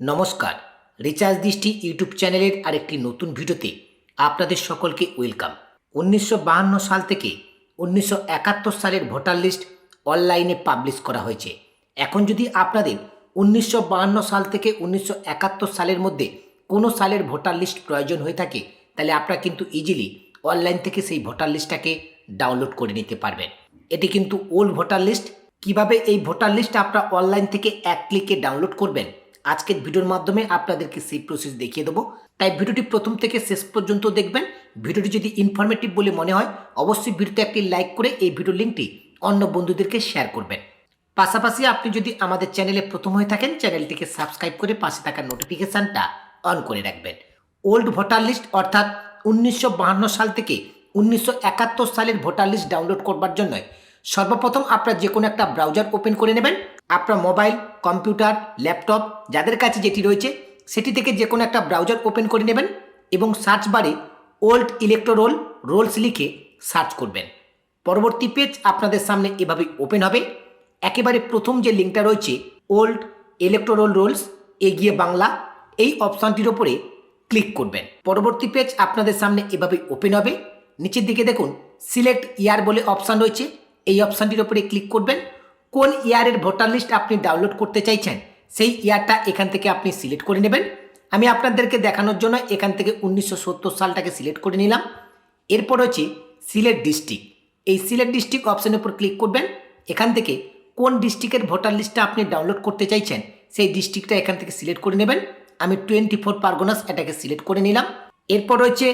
নমস্কার। রিচার্জ দৃষ্টি ইউটিউব চ্যানেলের আরেকটি নতুন ভিডিওতে আপনাদের সকলকে ওয়েলকাম। উনিশশো সাল থেকে উনিশশো একাত্তর সালের ভোটার লিস্ট অনলাইনে পাবলিশ করা হয়েছে। এখন যদি আপনাদের উনিশশো সাল থেকে উনিশশো একাত্তর সালের মধ্যে কোনো সালের ভোটার লিস্ট প্রয়োজন হয়ে থাকে, তাহলে আপনারা কিন্তু ইজিলি অনলাইন থেকে সেই ভোটার লিস্টটাকে ডাউনলোড করে নিতে পারবেন। এটি কিন্তু ওল্ড ভোটার লিস্ট। কীভাবে এই ভোটার লিস্ট আপনারা অনলাইন থেকে এক ক্লিকে ডাউনলোড করবেন আজকের ভিডিওর মাধ্যমে আপনাদেরকে সেই প্রসেস দেখিয়ে দেবো। তাই ভিডিওটি প্রথম থেকে শেষ পর্যন্ত দেখবেন। ভিডিওটি যদি ইনফরমেটিভ বলে মনে হয়, অবশ্যই ভিডিওতে একটি লাইক করে এই ভিডিও লিঙ্কটি অন্য বন্ধুদেরকে শেয়ার করবেন। পাশাপাশি আপনি যদি আমাদের চ্যানেলে প্রথম হয়ে থাকেন, চ্যানেলটিকে সাবস্ক্রাইব করে পাশে থাকা নোটিফিকেশানটা অন করে রাখবেন। ওল্ড ভোটার লিস্ট অর্থাৎ উনিশশো সাল থেকে উনিশশো একাত্তর সালের ভোটার লিস্ট ডাউনলোড করবার জন্য সর্বপ্রথম আপনারা যে কোনো একটা ব্রাউজার ওপেন করে নেবেন। আপনার মোবাইল, কম্পিউটার, ল্যাপটপ, যাদের কাছে যেটি রয়েছে, সেটি থেকে যে কোনো একটা ব্রাউজার ওপেন করে নেবেন এবং সার্চ বারে ওল্ড ইলেকট্রোরোল রোলস লিখে সার্চ করবেন। পরবর্তী পেজ আপনাদের সামনে এভাবে ওপেন হবে। একেবারে প্রথম যে লিঙ্কটা রয়েছে, ওল্ড ইলেকট্রোরোল রোলস, এগিয়ে বাংলা, এই অপশানটির ওপরে ক্লিক করবেন। পরবর্তী পেজ আপনাদের সামনে এভাবে ওপেন হবে। নিচের দিকে দেখুন, সিলেক্ট ইয়ার বলে অপশান রয়েছে। এই অপশানটির ওপরে ক্লিক করবেন। কোন ইয়ারের ভোটার লিস্ট আপনি ডাউনলোড করতে চাইছেন? সেই ইয়ারটা এখান থেকে আপনি সিলেক্ট করে নেবেন। আমি আপনাদেরকে দেখানোর জন্য এখান থেকে উনিশশো সত্তর সালটাকে সিলেক্ট করে নিলাম। এরপর হচ্ছে সিলেট ডিস্ট্রিক্ট। এই সিলেট ডিস্ট্রিক্ট অপশানের উপর ক্লিক করবেন। এখান থেকে কোন ডিস্ট্রিক্টের ভোটার লিস্টটা আপনি ডাউনলোড করতে চাইছেন, সেই ডিস্ট্রিক্টটা এখান থেকে সিলেক্ট করে নেবেন। আমি টোয়েন্টি ফোর পারগনাস এটাকে সিলেক্ট করে নিলাম। এরপর রয়েছে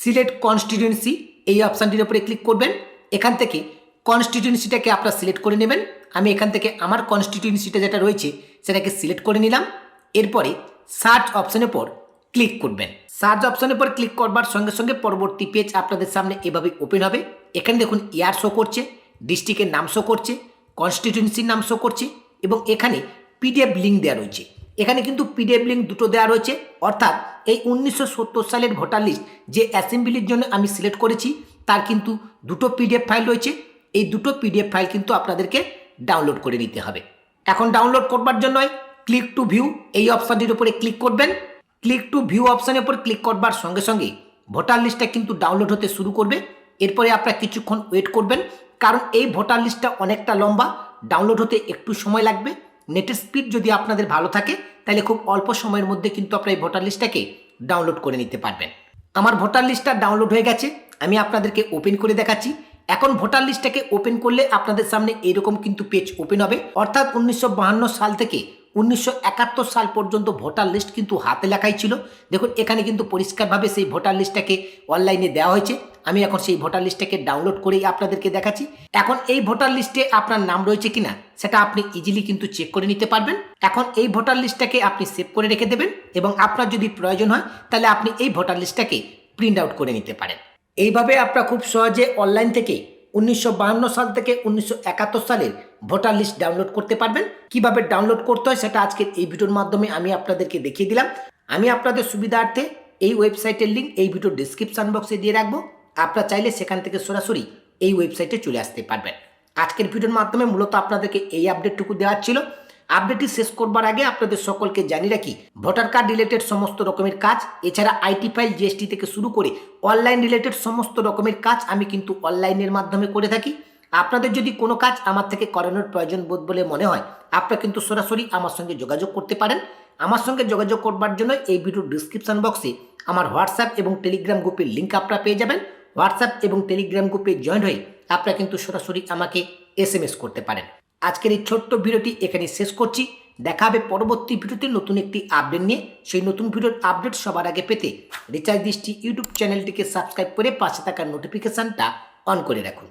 সিলেট কনস্টিটিউয়েন্সি। এই অপশানটির উপরে ক্লিক করবেন। এখান থেকে কনস্টিটিউয়েন্সিটাকে আপনারা সিলেক্ট করে নেবেন। আমি এখান থেকে আমার কনস্টিটিউয়েন্সিটা যেটা রয়েছে, সেটাকে সিলেক্ট করে নিলাম। এরপরে সার্চ অপশনের পর ক্লিক করবেন। সার্চ অপশনের পর ক্লিক করবার সঙ্গে সঙ্গে পরবর্তী পেজ আপনাদের সামনে এভাবে ওপেন হবে। এখানে দেখুন ইয়ার শো করছে ডিস্ট্রিক্টের নাম শো করছে কনস্টিটিউয়েন্সির নাম শো করছে এবং এখানে পিডিএফ লিঙ্ক দেওয়া রয়েছে। এখানে কিন্তু পিডিএফ লিঙ্ক দুটো দেওয়া রয়েছে। অর্থাৎ এই উনিশশো সত্তর সালের ভোটার লিস্ট যে অ্যাসেম্বলির জন্য আমি সিলেক্ট করেছি, তার কিন্তু দুটো পিডিএফ ফাইল রয়েছে। এই দুটো পিডিএফ ফাইল কিন্তু আপনাদেরকে ডাউনলোড করে নিতে হবে। এখন ডাউনলোড করবার জন্য ক্লিক টু ভিউ এই অপশানটির উপরে ক্লিক করবেন। ক্লিক টু ভিউ অপশানের উপর ক্লিক করবার সঙ্গে সঙ্গে ভোটার লিস্টটা কিন্তু ডাউনলোড হতে শুরু করবে। এরপরে আপনারা কিছুক্ষণ ওয়েট করবেন, কারণ এই ভোটার লিস্টটা অনেকটা লম্বা ডাউনলোড হতে একটু সময় লাগবে। নেটের স্পিড যদি আপনাদের ভালো থাকে, তাহলে খুব অল্প সময়ের মধ্যে কিন্তু আপনারা এই ভোটার লিস্টটাকে ডাউনলোড করে নিতে পারবেন। আমার ভোটার লিস্টটা ডাউনলোড হয়ে গেছে, আমি আপনাদেরকে ওপেন করে দেখাচ্ছি। এখন ভোটার লিস্টটাকে ওপেন করলে আপনাদের সামনে এরকম কিন্তু পেজ ওপেন হবে। অর্থাৎ উনিশশো সাল থেকে উনিশশো একাত্তর সাল পর্যন্ত ভোটার লিস্ট কিন্তু হাতে লেখাই ছিল। দেখুন, এখানে কিন্তু পরিষ্কারভাবে সেই ভোটার লিস্টটাকে অনলাইনে দেওয়া হয়েছে। আমি এখন সেই ভোটার লিস্টটাকে ডাউনলোড করেই আপনাদেরকে দেখাচ্ছি। এখন এই ভোটার লিস্টে আপনার নাম রয়েছে কিনা, সেটা আপনি ইজিলি কিন্তু চেক করে নিতে পারবেন। এখন এই ভোটার লিস্টটাকে আপনি সেভ করে রেখে দেবেন এবং আপনার যদি প্রয়োজন হয়, তাহলে আপনি এই ভোটার লিস্টটাকে প্রিন্ট আউট করে নিতে পারেন। এইভাবে আপনারা খুব সহজে অনলাইন থেকে উনিশশো সাল থেকে উনিশশো একাত্তর সালের ভোটার লিস্ট ডাউনলোড করতে পারবেন। কীভাবে ডাউনলোড করতে হয় সেটা আজকের এই ভিডিওর মাধ্যমে আমি আপনাদেরকে দেখিয়ে দিলাম। আমি আপনাদের সুবিধার্থে এই ওয়েবসাইটের লিঙ্ক এই ভিডিওর ডিসক্রিপশন বক্সে দিয়ে রাখব। আপনারা চাইলে সেখান থেকে সরাসরি এই ওয়েবসাইটে চলে আসতে পারবেন। আজকের ভিডিওর মাধ্যমে মূলত আপনাদেরকে এই আপডেটটুকু দেওয়ার ছিল। আপডেটটি শেষ করবার আগে আপনাদের সকলকে জানিয়ে রাখি, ভোটার কার্ড রিলেটেড সমস্ত রকমের কাজ, এছাড়া আইটি ফাইল জিএসটি থেকে শুরু করে অনলাইন রিলেটেড সমস্ত রকমের কাজ আমি কিন্তু অনলাইনের মাধ্যমে করে থাকি। আপনাদের যদি কোনো কাজ আমার থেকে করানোর প্রয়োজন বোধ বলে মনে হয়, আপনারা কিন্তু সরাসরি আমার সঙ্গে যোগাযোগ করতে পারেন। আমার সঙ্গে যোগাযোগ করবার জন্য এই ভিডিওর ডিসক্রিপশন বক্সে আমার হোয়াটসঅ্যাপ এবং টেলিগ্রাম গ্রুপের লিঙ্ক আপনারা পেয়ে যাবেন। হোয়াটসঅ্যাপ এবং টেলিগ্রাম গ্রুপে জয়েন হয়ে আপনারা কিন্তু সরাসরি আমাকে এস করতে পারেন। আজকের এই ছোট্ট ভিডিওটি এখানে শেষ করছি। দেখা হবে পরবর্তী ভিডিওতে নতুন একটি আপডেট নিয়ে। সেই নতুন ভিডিওর আপডেট সবার আগে পেতে রিচার্জ দৃষ্টি ইউটিউব চ্যানেলটিকে সাবস্ক্রাইব করে পাশে থাকার নোটিফিকেশানটা অন করে রাখুন।